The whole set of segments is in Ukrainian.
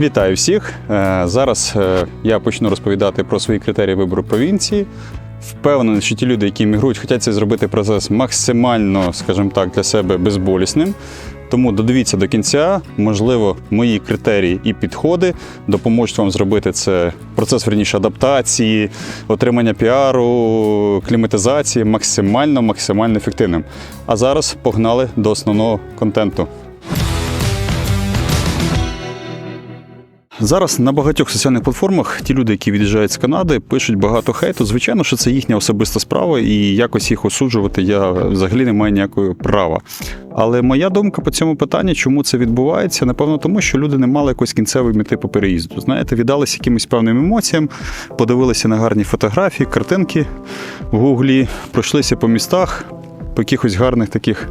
Вітаю всіх! Е, Зараз е, я почну розповідати про свої критерії вибору провінції. Впевнений, що ті люди, які мігрують, хочуть цей зробити процес максимально, скажімо так, для себе безболісним. Тому додивіться до кінця, можливо, мої критерії і підходи допоможуть вам зробити це процес верніше адаптації, отримання піару, кліматизації максимально максимально ефективним. А зараз погнали до основного контенту. Зараз на багатьох соціальних платформах ті люди, які від'їжджають з Канади, пишуть багато хейту. Звичайно, що це їхня особиста справа, і якось їх осуджувати я взагалі не маю ніякого права. Але моя думка по цьому питанні, чому це відбувається, напевно, тому що люди не мали якоїсь кінцевої мети по переїзду. Знаєте, віддалися якимось певним емоціям, подивилися на гарні фотографії, картинки в гуглі, пройшлися по містах, по якихось гарних таких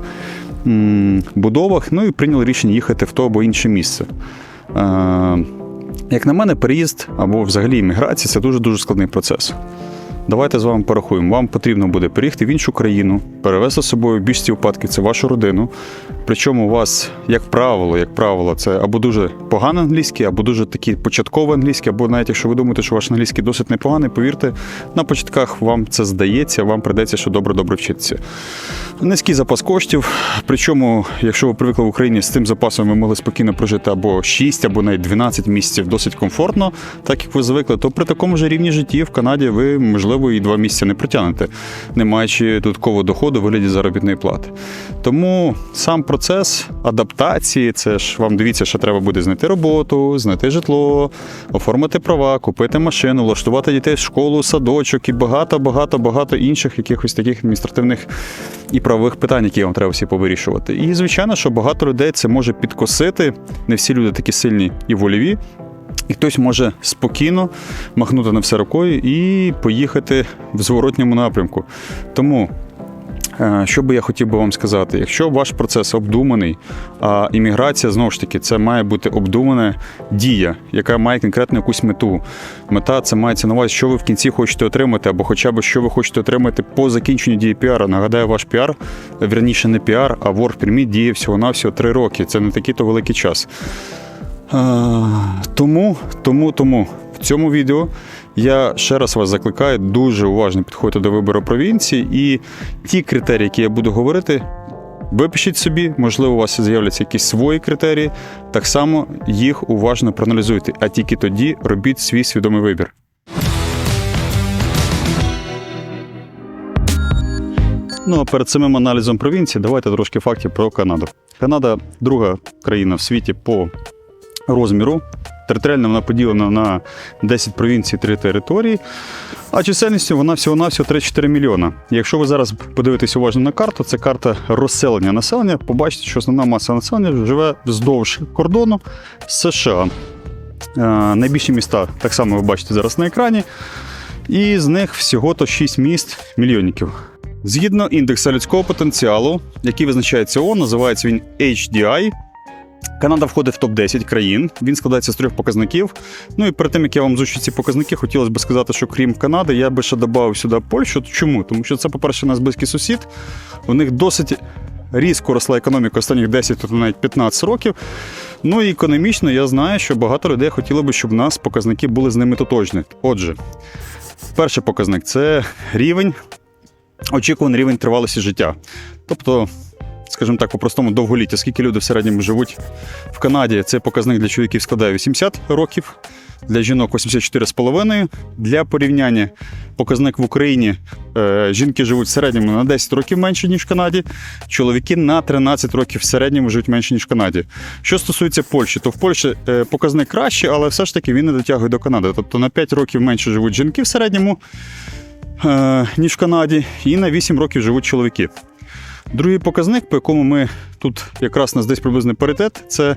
м- будовах, ну і прийняли рішення їхати в то або інше місце. Як на мене, переїзд або взагалі імміграція це дуже дуже складний процес. Давайте з вами порахуємо. Вам потрібно буде переїхати в іншу країну, перевезти з собою в більшості випадків це вашу родину. Причому у вас, як правило, як правило, це або дуже поганий англійський, або дуже такий початковий англійський, або навіть якщо ви думаєте, що ваш англійський досить непоганий, повірте, на початках вам це здається, вам придеться ще добре-добре вчитися. Низький запас коштів. Причому, якщо ви привикли в Україні з цим запасом, ви могли спокійно прожити або 6, або навіть 12 місяців досить комфортно, так як ви звикли, то при такому ж рівні житті в Канаді ви, можливо, і 2 місяці не протягнете, не маючи додаткового доходу в вигляді заробітної плати. Тому сам процес адаптації, це ж вам дивіться, що треба буде знайти роботу, знайти житло, оформити права, купити машину, влаштувати дітей в школу, садочок і багато, багато, багато інших якихось таких адміністративних і правових питань, які вам треба всі повирішувати. І звичайно, що багато людей це може підкосити. Не всі люди такі сильні і вольові. І хтось може спокійно махнути на все рукою і поїхати в зворотньому напрямку. Тому, е, що би я хотів би вам сказати, якщо ваш процес обдуманий, а імміграція знову ж таки це має бути обдумана дія, яка має конкретну якусь мету. Мета це мається на увазі, що ви в кінці хочете отримати, або хоча б що ви хочете отримати по закінченню дії піара. Нагадаю, ваш піар, верніше не піар, а work permit діє всього-навсього 3 роки. Це не такий то великий час. Тому, тому, тому в цьому відео я ще раз вас закликаю дуже уважно підходити до вибору провінції і ті критерії, які я буду говорити. Випишіть собі, можливо, у вас з'являться якісь свої критерії. Так само їх уважно проаналізуйте, а тільки тоді робіть свій свідомий вибір. Ну а перед самим аналізом провінції давайте трошки фактів про Канаду. Канада друга країна в світі по розміру. Територіально вона поділена на 10 провінцій, 3 території, а чисельністю вона всього-навсього 3-4 мільйона. Якщо ви зараз подивитесь уважно на карту, це карта розселення населення, побачите, що основна маса населення живе вздовж кордону США. Е, найбільші міста так само ви бачите зараз на екрані. І з них всього-то 6 міст мільйонників. Згідно індекса людського потенціалу, який визначається ООН, називається він HDI. Канада входить в топ-10 країн. Він складається з трьох показників. Ну і перед тим, як я вам озвучу ці показники, хотілося б сказати, що крім Канади, я би ще додав сюди Польщу. Чому? Тому що це, по-перше, у нас близький сусід. У них досить різко росла економіка останніх 10, тобто навіть 15 років. Ну і економічно я знаю, що багато людей хотіло би, щоб у нас показники були з ними тотожні. Отже, перший показник це рівень, очікуваний рівень тривалості життя. Тобто скажімо так, по-простому довголіття. Скільки люди в середньому живуть в Канаді? Цей показник для чоловіків складає 80 років, для жінок 84,5. Для порівняння показник в Україні е, жінки живуть в середньому на 10 років менше, ніж в Канаді. Чоловіки на 13 років в середньому живуть менше, ніж в Канаді. Що стосується Польщі, то в Польщі е, показник кращий, але все ж таки він не дотягує до Канади. Тобто на 5 років менше живуть жінки в середньому, е, ніж в Канаді, і на 8 років живуть чоловіки. Другий показник, по якому ми тут якраз нас десь приблизно паритет, це,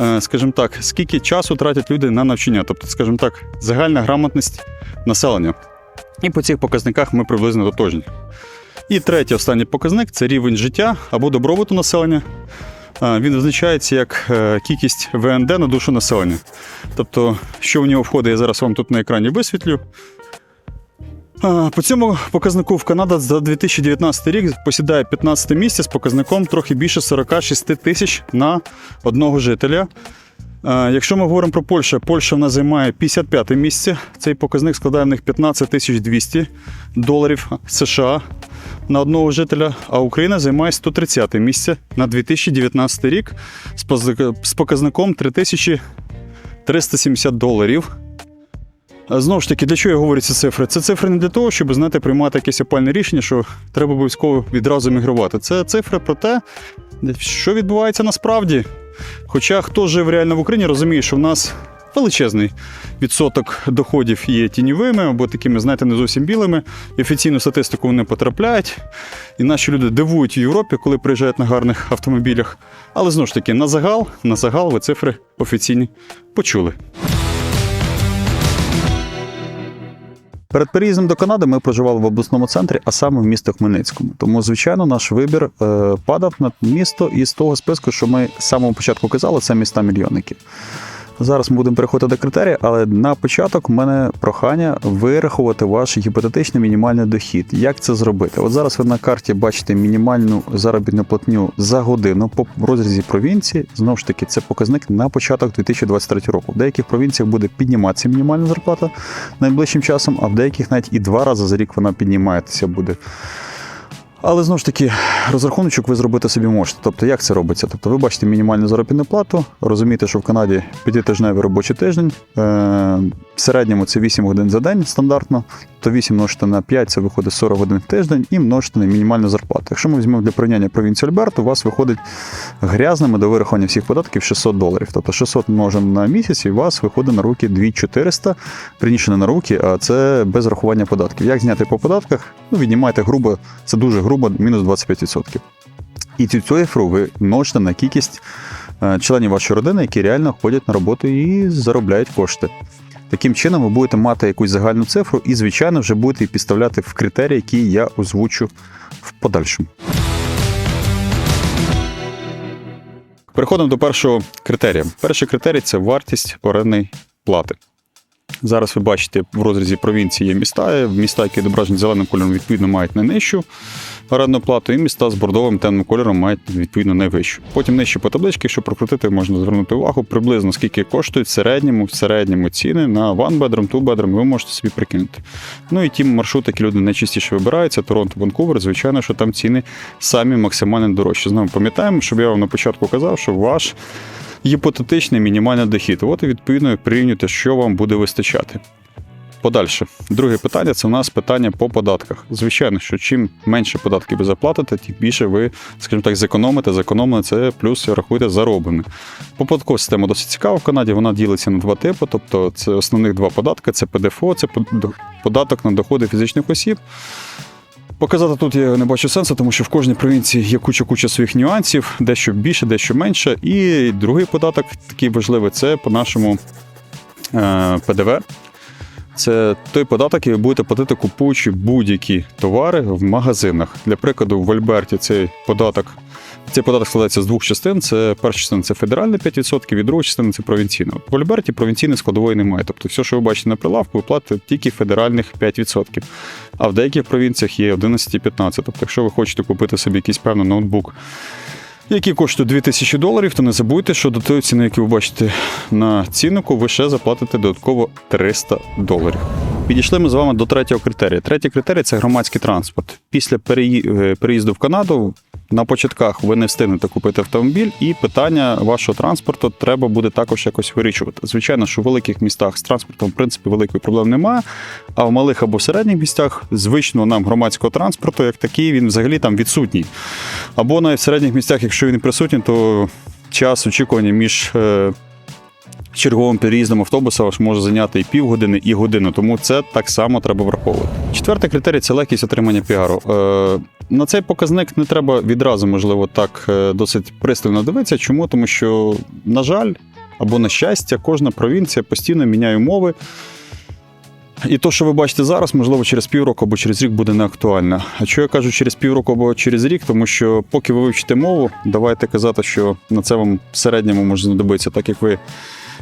е, скажімо так, скільки часу тратять люди на навчання, тобто, скажімо так, загальна грамотність населення. І по цих показниках ми приблизно тотожні. І третій останній показник це рівень життя або добробуту населення. Е, Він визначається як е, кількість ВНД на душу населення. Тобто, що в нього входить, я зараз вам тут на екрані висвітлю. По цьому показнику в Канада за 2019 рік посідає 15 місце з показником трохи більше 46 тисяч на одного жителя. Якщо ми говоримо про Польщу, Польща в нас займає 55 місце. Цей показник складає в них 15 тисяч 200 доларів США на одного жителя, а Україна займає 130 місце на 2019 рік з показником 3370 доларів. А Знову ж таки, для чого я говорю ці цифри? Це цифри не для того, щоб знаєте, приймати якесь опальне рішення, що треба обов'язково відразу мігрувати. Це цифри про те, що відбувається насправді. Хоча хто жив реально в Україні, розуміє, що в нас величезний відсоток доходів є тіньовими або такими, знаєте, не зовсім білими. І офіційну статистику вони потрапляють. І наші люди дивують в Європі, коли приїжджають на гарних автомобілях. Але знову ж таки, на загал, на загал ви цифри офіційні почули. Перед переїздом до Канади ми проживали в обласному центрі, а саме в місті Хмельницькому. Тому, звичайно, наш вибір е, падав на місто із того списку, що ми з самого початку казали, це міста мільйонники. Зараз ми будемо переходити до критерії, але на початок в мене прохання вирахувати ваш гіпотетичний мінімальний дохід. Як це зробити? От зараз ви на карті бачите мінімальну заробітну платню за годину по розрізі провінції. Знову ж таки, це показник на початок 2023 року. В деяких провінціях буде підніматися мінімальна зарплата найближчим часом, а в деяких навіть і два рази за рік вона піднімається буде. Але знову ж таки, розрахуночок ви зробити собі можете. Тобто, як це робиться? Тобто, ви бачите мінімальну заробітну плату, розумієте, що в Канаді п'ятитижневий робочий тиждень. Е, в середньому це 8 годин за день стандартно, то 8 множити на 5 це виходить 40 годин в тиждень і множити на мінімальну зарплату. Якщо ми візьмемо для порівняння провінцію Альберт, у вас виходить грязними до вирахування всіх податків 600 доларів. Тобто 600 множимо на місяць, і у вас виходить на руки 2400, Верніше не на руки, а це без рахування податків. Як зняти по податках? Ну, віднімайте грубо, це дуже грубо, мінус 25%. І цю цифру ви множите на кількість е, членів вашої родини, які реально ходять на роботу і заробляють кошти. Таким чином, ви будете мати якусь загальну цифру і, звичайно, вже будете її підставляти в критерії, які я озвучу в подальшому. Переходимо до першого критерія. Перший критерій це вартість орендної плати. Зараз ви бачите в розрізі провінції є міста. Міста, які відображені зеленим кольором, відповідно мають найнижчу орендну плату, і міста з бордовим темним кольором мають відповідно найвищу. Потім нижче по табличці, якщо прокрутити, можна звернути увагу приблизно скільки коштують в середньому, в середньому ціни на one bedroom, two bedroom, ви можете собі прикинути. Ну і ті маршрути, які люди найчастіше вибираються, Торонто, Ванкувер, звичайно, що там ціни самі максимально дорожчі. Знову пам'ятаємо, щоб я вам на початку казав, що ваш гіпотетичний мінімальний дохід. От і відповідно прирівнюйте, що вам буде вистачати. Подальше, друге питання це у нас питання по податках. Звичайно, що чим менше податків ви заплатите, тим більше ви, скажімо так, зекономите. Зекономлене це плюс рахуйте зароблене. Податкова система досить цікава в Канаді. Вона ділиться на два типи. Тобто, це основних два податки: це ПДФО, це податок на доходи фізичних осіб. Показати тут я не бачу сенсу, тому що в кожній провінції є куча-куча своїх нюансів, дещо більше, дещо менше. І другий податок, такий важливий, це по нашому е, ПДВ. Це той податок, який ви будете платити, купуючи будь-які товари в магазинах. Для прикладу, в Альберті цей податок. Цей податок складається з двох частин. Це перша частина це федеральний 5%, і друга частина це провінційна. В Альберті провінційної складової немає. Тобто, все, що ви бачите на прилавку, ви платите тільки федеральних 5%. А в деяких провінціях є 11 і 15. Тобто, якщо ви хочете купити собі якийсь певний ноутбук, який коштує 2000 доларів, то не забудьте, що до тої ціни, яку ви бачите на ціннику, ви ще заплатите додатково 300 доларів. Підійшли ми з вами до третього критерія. Третій критерій це громадський транспорт. Після е, переїзду в Канаду на початках ви не встигнете купити автомобіль, і питання вашого транспорту треба буде також якось вирішувати. Звичайно, що в великих містах з транспортом, в принципі, великої проблем немає. А в малих або середніх місцях звичного нам громадського транспорту, як такий, він взагалі там відсутній. Або навіть в середніх місцях, якщо він присутній, то час очікування між. Черговим переїздом автобуса ваш може зайняти і півгодини, і годину, тому це так само треба враховувати. Четвертий критерій це легкість отримання піару. Е, на цей показник не треба відразу, можливо, так е, досить пристально дивитися. Чому? Тому що, на жаль, або на щастя, кожна провінція постійно міняє умови. І то, що ви бачите зараз, можливо, через півроку або через рік буде не актуально. А що я кажу через півроку або через рік, тому що поки ви вивчите мову, давайте казати, що на це вам в середньому може знадобитися, так як ви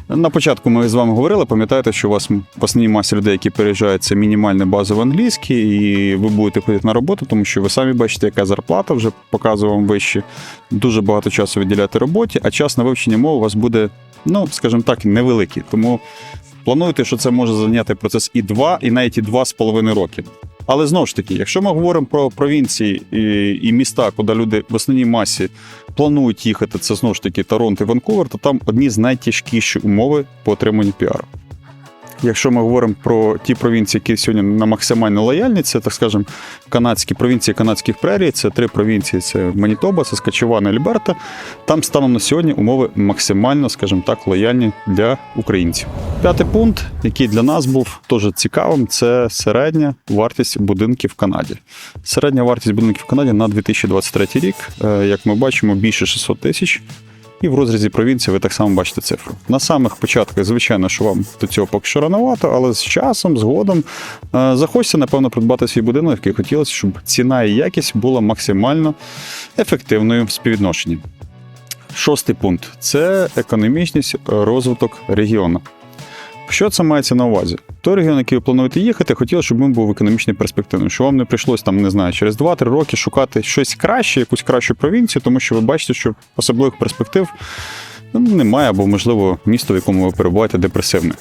На початку ми з вами говорили, пам'ятаєте, що у вас в масі людей, які переїжджають, це мінімальний базовий англійський, і ви будете ходити на роботу, тому що ви самі бачите, яка зарплата вже показував вам вище. Дуже багато часу виділяти роботі, а час на вивчення мови у вас буде, ну, скажімо так, невеликий. Тому плануйте, що це може зайняти процес і 2, і навіть і 2,5 роки. Але знову ж таки, якщо ми говоримо про провінції і, і міста, куди люди в основній масі планують їхати, це знову ж таки Торонто і Ванкувер, то там одні з найтяжкіші умови по отриманню піару. Якщо ми говоримо про ті провінції, які сьогодні на максимально лояльні, це так скажемо канадські провінції канадських прерій, це три провінції: це Манітоба, Саскачеван і Альберта. Там станом на сьогодні умови максимально, скажімо так, лояльні для українців. П'ятий пункт, який для нас був теж цікавим, це середня вартість будинків в Канаді. Середня вартість будинків в Канаді на 2023 рік, е, як ми бачимо, більше 600 тисяч. І в розрізі провінції ви так само бачите цифру. На самих початках, звичайно, що вам до цього поки що рановато, але з часом, згодом е, захочеться, напевно, придбати свій будинок, який хотілося, щоб ціна і якість була максимально ефективною в співвідношенні. Шостий пункт це економічність, розвиток регіону. Що це мається на увазі? Той регіон, який ви плануєте їхати, хотіли, щоб він був економічно перспективним, що вам не прийшлось там, не знаю, через 2-3 роки шукати щось краще, якусь кращу провінцію, тому що ви бачите, що особливих перспектив ну, немає, або, можливо, місто, в якому ви перебуваєте, депресивне.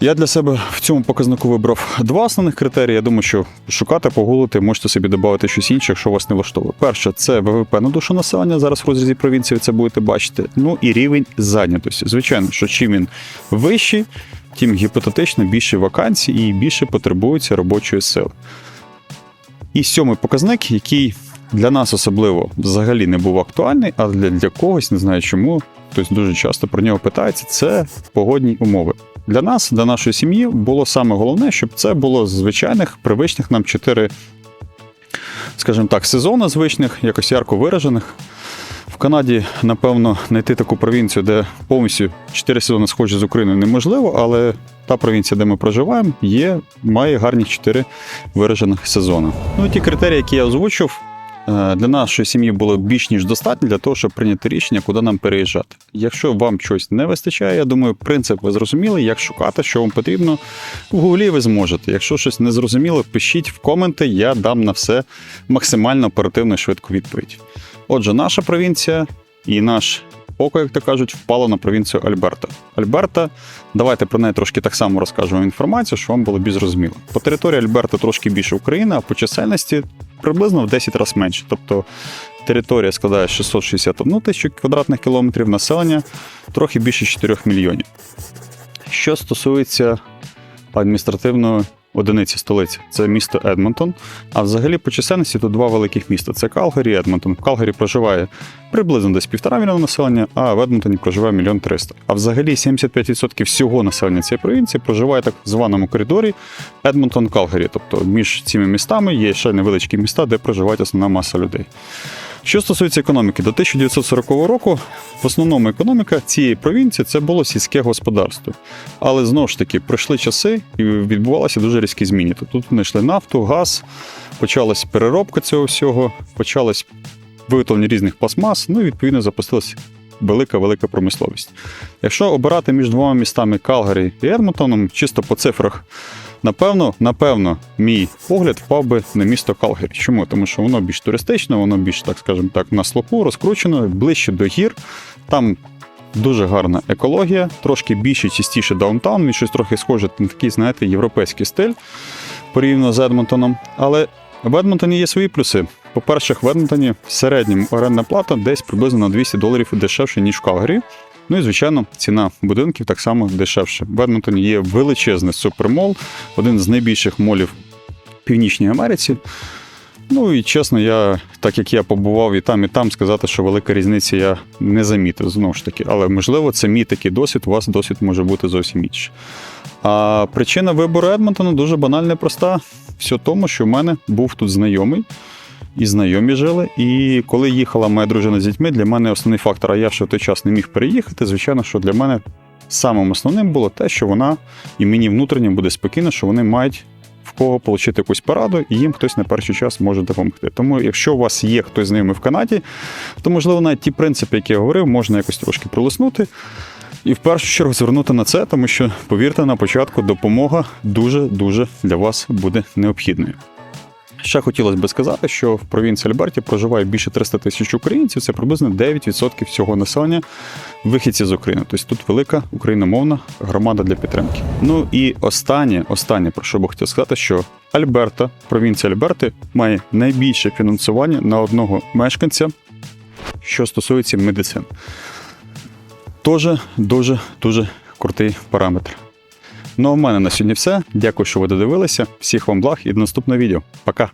Я для себе в цьому показнику вибрав два основних критерії. Я думаю, що шукати, погулити, можете собі додати щось інше, якщо вас не влаштовує. Перше, це ВВП на душу населення. Зараз в розрізі провінції це будете бачити. Ну і рівень зайнятості. Звичайно, що чим він вищий, тим гіпотетично більше вакансій і більше потребується робочої сили. І сьомий показник, який для нас особливо взагалі не був актуальний, а для, для когось, не знаю чому, хтось дуже часто про нього питається, це погодні умови. Для нас, для нашої сім'ї, було саме головне, щоб це було звичайних, привичних нам чотири, скажімо так, сезони звичних, якось ярко виражених. В Канаді, напевно, знайти таку провінцію, де повністю чотири сезони схожі з Україною, неможливо, але та провінція, де ми проживаємо, є, має гарні чотири виражених сезони. Ну і ті критерії, які я озвучив, для нашої сім'ї було більш ніж достатньо для того, щоб прийняти рішення, куди нам переїжджати. Якщо вам щось не вистачає, я думаю, принцип ви зрозуміли, як шукати, що вам потрібно. В гуглі ви зможете. Якщо щось не зрозуміло, пишіть в коменти, я дам на все максимально оперативну і швидку відповідь. Отже, наша провінція і наш око, як то кажуть, впало на провінцію Альберта. Альберта, давайте про неї трошки так само розкажемо інформацію, щоб вам було більш зрозуміло. По території Альберта трошки більше України, а по чисельності приблизно в 10 разів менше. Тобто територія складає 661 тисячу квадратних кілометрів, населення трохи більше 4 мільйонів. Що стосується адміністративної одиниці столиці, це місто Едмонтон. А взагалі по чисельності тут два великих міста: це Калгарі і Едмонтон. В Калгарі проживає приблизно десь півтора мільйона населення, а в Едмонтоні проживає мільйон триста. А взагалі 75% всього населення цієї провінції проживає так в званому коридорі Едмонтон-Калгарі. Тобто між цими містами є ще невеличкі міста, де проживає основна маса людей. Що стосується економіки, до 1940 року в основному економіка цієї провінції це було сільське господарство. Але знову ж таки пройшли часи і відбувалися дуже різкі зміни. Тут знайшли нафту, газ, почалась переробка цього всього, почалось виготовлення різних пластмас, ну і відповідно запустилась велика-велика промисловість. Якщо обирати між двома містами Калгарі і Едмонтоном, чисто по цифрах. Напевно, напевно, мій погляд впав би на місто Калгарі. Чому? Тому що воно більш туристичне, воно більш, так скажемо так, на слопу, розкручено, ближче до гір. Там дуже гарна екологія, трошки більше, чистіше даунтаун, він щось трохи схоже на такий, знаєте, європейський стиль порівняно з Едмонтоном. Але в Едмонтоні є свої плюси. По-перше, в Едмонтоні в середньому орендна плата десь приблизно на 200 доларів дешевше, ніж в Калгарі. Ну і звичайно, ціна будинків так само дешевше. В Едмонтоні є величезний супермол, один з найбільших молів в Північній Америці. Ну і чесно, я, так як я побував і там, і там, сказати, що велика різниця я не замітив знову ж таки. Але можливо, це мій такий досвід, у вас досвід може бути зовсім інший. А причина вибору Едмонтона дуже банальна і проста. Все тому, що в мене був тут знайомий, і знайомі жили. І коли їхала моя дружина з дітьми, для мене основний фактор, а я ще в той час не міг переїхати. Звичайно, що для мене самим основним було те, що вона і мені внутрішньо буде спокійно, що вони мають в кого отримати якусь пораду, і їм хтось на перший час може допомогти. Тому, якщо у вас є хтось знайомий в Канаді, то можливо навіть ті принципи, які я говорив, можна якось трошки пролиснути. І в першу чергу звернути на це, тому що, повірте, на початку допомога дуже-дуже для вас буде необхідною. Ще хотілося би сказати, що в провінції Альберті проживає більше 300 тисяч українців, це приблизно 9% всього населення вихідці з України. Тобто тут велика україномовна громада для підтримки. Ну і останнє, останнє, про що би хотів сказати, що Альберта, провінція Альберти, має найбільше фінансування на одного мешканця, що стосується медицини. Тоже дуже дуже крутий параметр. Ну а в мене на сьогодні все. Дякую, що ви додивилися. Всіх вам благ і до наступного відео. Пока!